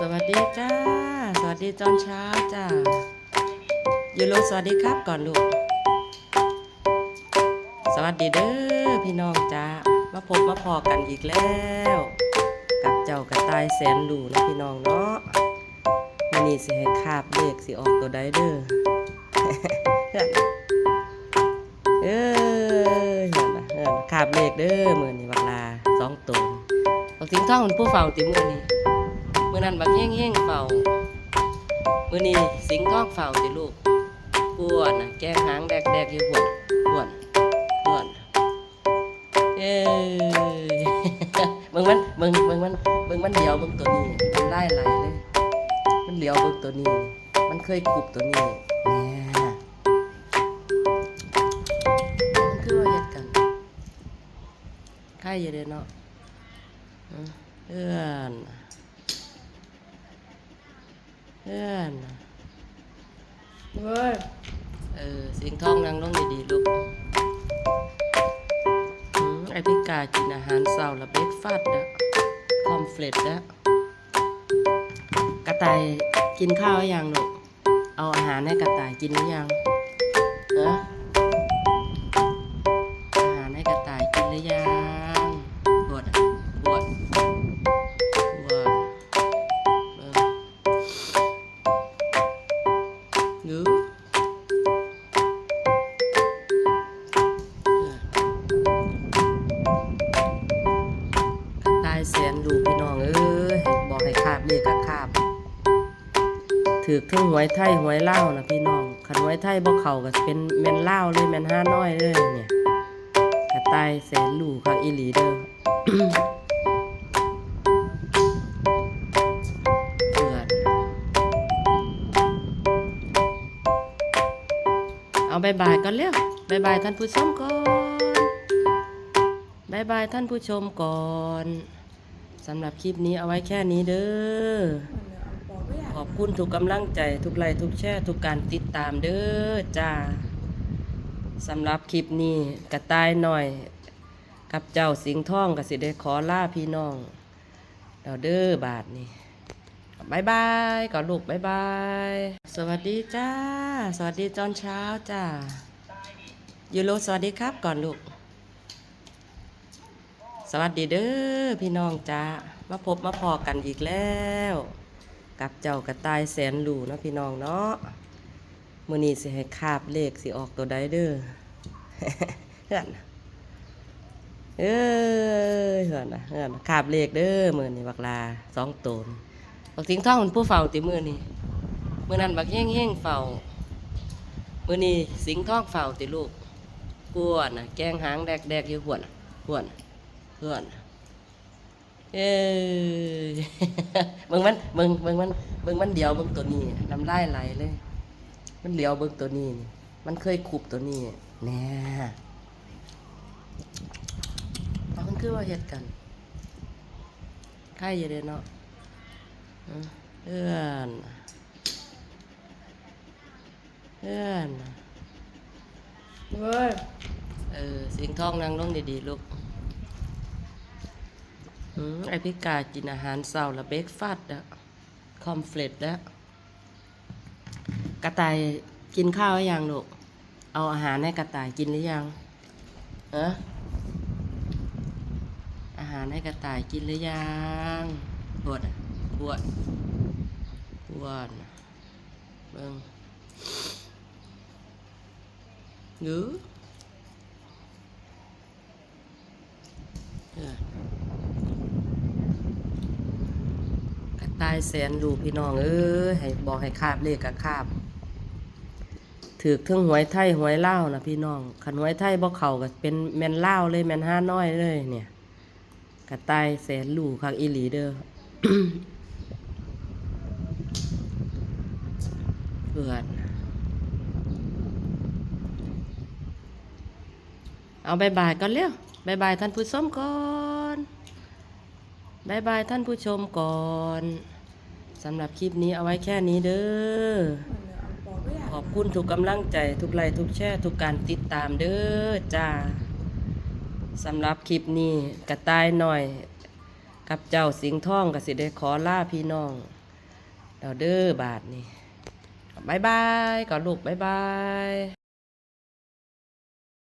สวัสดีจ้า สวัสดีตอนเช้าจ้ายูโรสวัสดีครับก่อนลูก สวัสดีเด้อพี่น้องจ้า มาพบมาพอกันอีกแล้ว กับเจ้ากระต่ายแสนดูนะพี่น้องเนาะวันนี้สิให้คาบเลขสิออกตัวใดเด้อเอ้ยเห็นนะเห็นะคาบเลขเด้อมือนี้บักลาสองตัวบักสิงท่องมันผู้เฝ้าติมือนี่ นั้นบักเฮ่งเฮ่งเฝ้ามื่อนี้สิงทองเฝ้าติลูกปวดนะแก้หางแดกแดกอยู่ปวดปวดปวดเอ้ยเบิ่งมันเบิ่งเบิ่งมันเบิ่งมันเหลียวเบิ่งตัวนี้มันไล่ไหลเลย มันเหลียวเบิ่งตัวนี้ มันเคยขุบตัวนี้เนี่ยมันคือวาเฮ็ดกันใครอยู่เด้อเนาะเอื้อน เพื่อนเว้ยเออเสียงท้องนางลงดีๆลูกอืมไอพิกากินอาหารเสาร์และเบรกฟาสต์อะคอมเฟลตอะกระต่ายกินข้าวหรือยังลูกเอาอาหารให้กระต่ายกินหรือยังเออ นดูพี่น้องเอ้ยบอกให้คาบเลขกะคาบถือเครื่องหวยไทยหวยเล่านะพี่น้องขันหวยไทยบ่เข้าก็เป็นแมนเล่าเลยแมนห้าน้อยเลยเนี่ยกระตายแสนดูคักอีหลีเด้อเพื่อเอาบายบายกันเร็วบายบายท่านผู้ชมก่อนบายบายท่านผู้ชมก่อน สำหรับคลิปนี้เอาไว้แค่นี้เด้อ ขอบคุณทุกกำลังใจทุกไลค์ทุกแชร์ทุกการติดตามเด้อจ้าสำหรับคลิปนี้กระต่ายหน่อย กับเจ้าสิงห์ทองก็สิได้ขอลาพี่น้องเราเด้อบาทนี่บายบายก่อนลูกบายบาย สวัสดีจ้า สวัสดีตอนเช้าจ้ายูโรสวัสดีครับก่อนลูก สวัสดีเด้อพี่น้องจ้ามาพบมาพอกันอีกแล้ว กับเจ้ากระต่ายแสนหลูเนาะพี่น้องเนาะมือนี้สิให้คาบเลขสิออกตัวใดเด้อเฮือนเอ้ยเฮือนนะเฮือนคาบเลขเด้อมือนี้บักลาสองตนบักสิงทองมันผู้เฝ้าติมือนี้มือนั้นบักเฮ่งเฮ่งเฝ้ามือนี้สิงทองเฝ้าติลูกกวนนะแกงหางแดกแดกอยู่หวนน่ะหวน เพื่อนเอ้ยเบิ่งมันเบิ่งเบิ่งมันเบิ่งมันเดียวเบิ่งตัวนี้น้ำลายไหลเลย มันเดียวเบิ่งตัวนี้นี่มันเคยขุบตัวนี้แน่เอามันคือว่าเฮ็ดกันใครอยู่เด้อเนาะอืมเพื่อนเพื่อนเว้ยเออเสียงท้องนางลงดีๆลูกอืม ไอพิกากินอาหารเสาร์และเบรกฟาสต์อะคอมเฟลตแล้วกระต่ายกินข้าวหรือยังลูก เอาอาหารให้กระต่ายกินหรือยังเอออาหารให้กระต่ายกินหรือยังปวดปวดปวดเบิ่งหรือเออ กระ ตายแสนลูพี่น้องเอ้ยให้บอกให้คาบเลขกะคาบถือเครื่องหวยไทยหวยเล่านะพี่น้องขันหวยไทยบ่เขาก็เป็นแมนเล่าเลยแมนห้าน้อยเลย เนี่ยกระต่ายแสนลูกคักอีหลีเด้อเพื่อเอาบายบายก่อนเร็วบายบายท่านผู้ชมก่อนบายบายท่านผู้ชมก่อน สำหรับคลิปนี้เอาไว้แค่นี้เด้อ ขอบคุณทุกกำลังใจทุกไลค์ทุกแชร์ทุกการติดตามเด้อจ้าสำหรับคลิปนี้กระต่ายหน่อย กับเจ้าสิงห์ทองก็สิได้ขอลาพี่น้องเอาเด้อบาทนี่บายบายก่อนลูกบายบาย